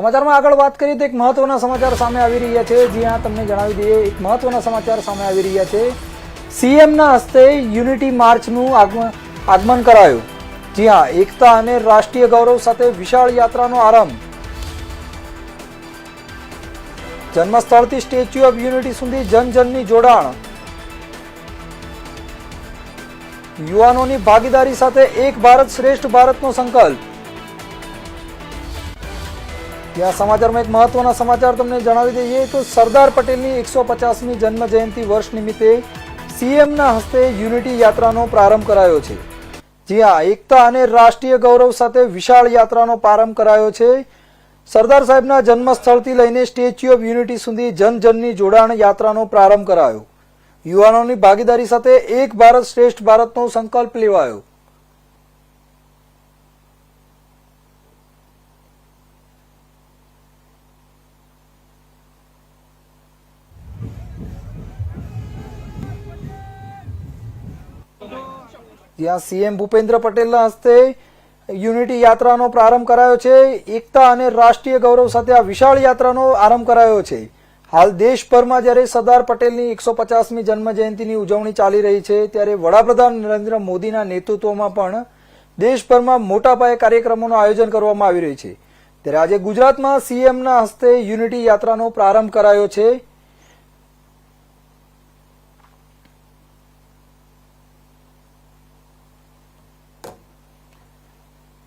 સમાચારમાં આગળ વાત કરીએ તો એક મહત્વના સમાચાર સામે આવી રહ્યા છે. જ્યાં તમને જણાવી દઈએ, એક મહત્વના સમાચાર સામે આવી રહ્યા છે. સીએમના હસ્તે યુનિટી માર્ચનું આગમન કરાયું. જ્યાં એકતા અને રાષ્ટ્રીય ગૌરવ સાથે વિશાળ યાત્રાનો આરંભ. જન્મસ્થળથી સ્ટેચ્યુ ઓફ યુનિટી સુધી જનજનની જોડાણ. યુવાનોની ભાગીદારી સાથે એક ભારત શ્રેષ્ઠ ભારતનો સંકલ્પ. ત્યાં સમાચારમાં એક મહત્વના સમાચાર તમને જણાવી દઈએ તો સરદાર પટેલની એકસો પચાસમી જન્મ જયંતિ વર્ષ નિમિત્તે સીએમના હસ્તે યુનિટી યાત્રાનો પ્રારંભ કરાયો છે. જ્યાં એકતા અને રાષ્ટ્રીય ગૌરવ સાથે વિશાળ યાત્રાનો પ્રારંભ કરાયો છે. સરદાર સાહેબના જન્મસ્થળથી લઈને સ્ટેચ્યુ ઓફ યુનિટી સુધી જનજનની જોડાણ યાત્રાનો પ્રારંભ કરાયો. યુવાનોની ભાગીદારી સાથે એક ભારત શ્રેષ્ઠ ભારતનો સંકલ્પ લેવાયો. જ્યાં સીએમ ભૂપેન્દ્ર પટેલના હસ્તે યુનિટી યાત્રાનો પ્રારંભ કરાયો છે. એકતા અને રાષ્ટ્રીય ગૌરવ સાથે આ વિશાળ યાત્રાનો આરંભ કરાયો છે. હાલ દેશભરમાં જ્યારે સરદાર પટેલની એકસો પચાસમી જન્મજયંતિની ઉજવણી ચાલી રહી છે, ત્યારે વડાપ્રધાન નરેન્દ્ર મોદીના નેતૃત્વમાં પણ દેશભરમાં મોટા પાયે કાર્યક્રમોનું આયોજન કરવામાં આવી રહ્યું છે. ત્યારે આજે ગુજરાતમાં સીએમના હસ્તે યુનિટી યાત્રાનો પ્રારંભ કરાયો છે.